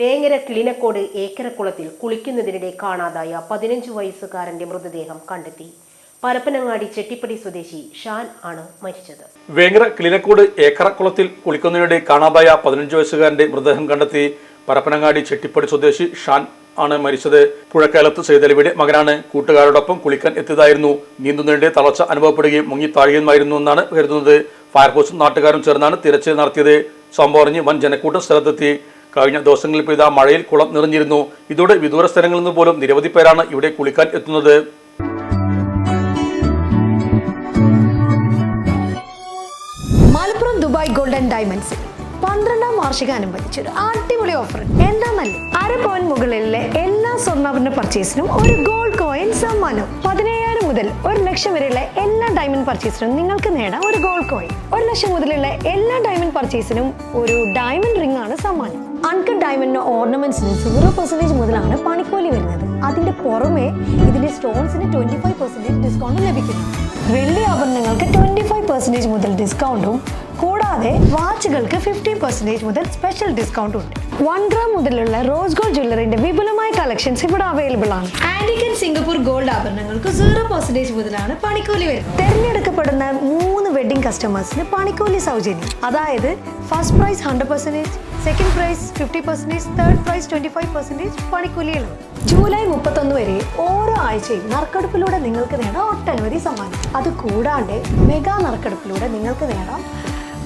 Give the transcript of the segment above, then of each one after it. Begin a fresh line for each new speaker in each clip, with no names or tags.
വേങ്ങര കിളിനക്കോട് ഏക്കരക്കുളത്തിൽ കുളിക്കുന്നതിനിടെ കാണാതായ പതിനഞ്ച് വയസ്സുകാരന്റെ മൃതദേഹം കണ്ടെത്തി. പരപ്പനങ്ങാടി ചെട്ടിപ്പടി സ്വദേശി ഷാൻ ആണ് മരിച്ചത്.
വേങ്ങര കിളിനക്കോട് ഏക്കറക്കുളത്തിൽ കുളിക്കുന്നതിനിടെ കാണാതായ പതിനഞ്ച് വയസ്സുകാരന്റെ മൃതദേഹം കണ്ടെത്തി പരപ്പനങ്ങാടി ചെട്ടിപ്പടി സ്വദേശി ഷാൻ ആണ് മരിച്ചത്. പുഴക്കാലത്ത് സെയ്തലവിയുടെ മകനാണ്. കൂട്ടുകാരോടൊപ്പം കുളിക്കാൻ എത്തിയതായിരുന്നു. നീന്തുന്നതിന്റെ തളർച്ച അനുഭവപ്പെടുകയും മുങ്ങി താഴുകയുമായിരുന്നു എന്നാണ് കരുതുന്നത്. ഫയർഫോഴ്സും നാട്ടുകാരും ചേർന്നാണ് തിരച്ചിൽ നടത്തിയത്. സംഭവം അറിഞ്ഞ് വൻ ജനക്കൂട്ടം സ്ഥലത്തെത്തി. കഴിഞ്ഞ ദിവസങ്ങളിൽ പെയ്ത മഴയിൽ കുളം നിറഞ്ഞിരുന്നു. ഇതോടെ വിദൂര സ്ഥലങ്ങളിൽ നിന്ന് പോലും നിരവധി പേരാണ് ഇവിടെ കുളിക്കാൻ എത്തുന്നത്.
Malappuram Dubai golden diamonds. പന്ത്രണ്ടാം വാർഷികാനുബന്ധിച്ച് ഒരു അടിപൊളി ഓഫർ. എന്താന്നല്ലേ അര പോയിന്റ് മുകളിലെ എല്ലാ സ്വർണാഭരണ പർച്ചേസിനും ഒരു ഗോൾഡ് കോയിൻ സമ്മാനം. പതിനേഴായിരം മുതൽ ഒരു ലക്ഷം വരെയുള്ള എല്ലാ ഡയമണ്ട് പർച്ചേസിനും നിങ്ങൾക്ക് നേടാം ഒരു ഗോൾഡ് കോയിൻ. ഒരു ലക്ഷം മുതലുള്ള എല്ലാ ഡയമണ്ട് പർച്ചേസിനും ഒരു ഡയമണ്ട് റിംഗ് ആണ് സമ്മാനം. ഡയമണ്ടിന്റെ ഓർണമെന്റ്സിന് സീറോ പെർസെന്റേജ് മുതലാണ് പണിക്കൂലി വരുന്നത്. അതിന്റെ പുറമെ ഇതിന്റെ സ്റ്റോൺസിന് ട്വന്റി ഫൈവ് പെർസെന്റേജ് ഡിസ്കൗണ്ട് ലഭിക്കുന്നു. വെള്ളി ആഭരണങ്ങൾക്ക് ട്വന്റി ഫൈവ് പെർസെന്റേജ് മുതൽ ഡിസ്കൗണ്ടും കൂടാതെ വാച്ചുകൾക്ക് ഫിഫ്റ്റി പെർസെന്റേജ് മുതൽ സ്പെഷ്യൽ ഡിസ്കൗണ്ടും ഉണ്ട്. വൺ ഗ്രാം മുതലുള്ള റോസ് ഗോൾഡ് ജ്വല്ലറിന്റെ വിപുലമായ കളക്ഷൻസ് ഇവിടെ അവൈലബിൾ ആണ്. ആന്റിക് സിംഗപ്പൂർ ഗോൾഡ് ആഭരണങ്ങൾക്ക് സീറോ പെർസെന്റേജ് മുതലാണ് പണിക്കൂലി വരുന്നത്. തിരഞ്ഞെടുക്കപ്പെടുന്ന മൂന്ന് വെഡിംഗ് കസ്റ്റമേഴ്സിന് പണിക്കൂലി സൗജന്യം. അതായത് first prize hundred percentage second prize fifty percentage third prize twenty five percentage പണിക്കൂലിയിലാണ് July മുപ്പത്തൊന്ന് വരെ ഓരോ ആഴ്ചയും നറുക്കെടുപ്പിലൂടെ നിങ്ങൾക്ക് നേടാം ഒട്ടനവധി സമ്മാനം. അത് കൂടാണ്ട് മെഗാ നറുക്കെടുപ്പിലൂടെ നിങ്ങൾക്ക് നേടാം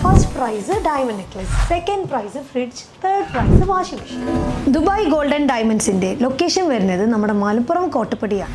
first prize diamond necklace second prize fridge third prize washing machine Dubai golden ഡയമണ്ട്സിന്റെ location വരുന്നത് നമ്മുടെ മലപ്പുറം കോട്ടപ്പടിയാണ്.